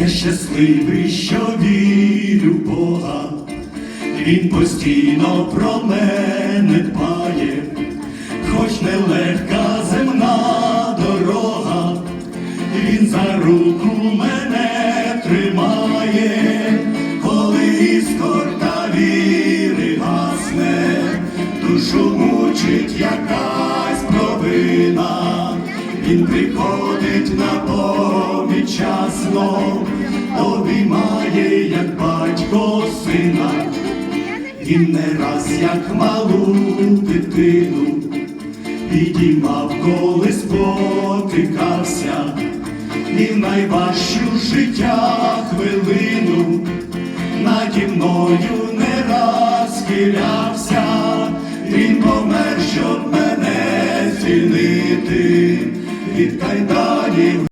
Я щасливий, що вірю в Бога, Він постійно про мене дбає, хоч нелегка земна дорога, Він за руку мене тримає, коли іскорка віри гасне, душу мучить провина, він приходить на поміч часно, обіймає, як батько сина, він не раз, як малу дитину, підіймав, коли спотикався, і в найважчу життя хвилину наді мною не раз схилявся, він помер, щоб мене звільнити від кайданів.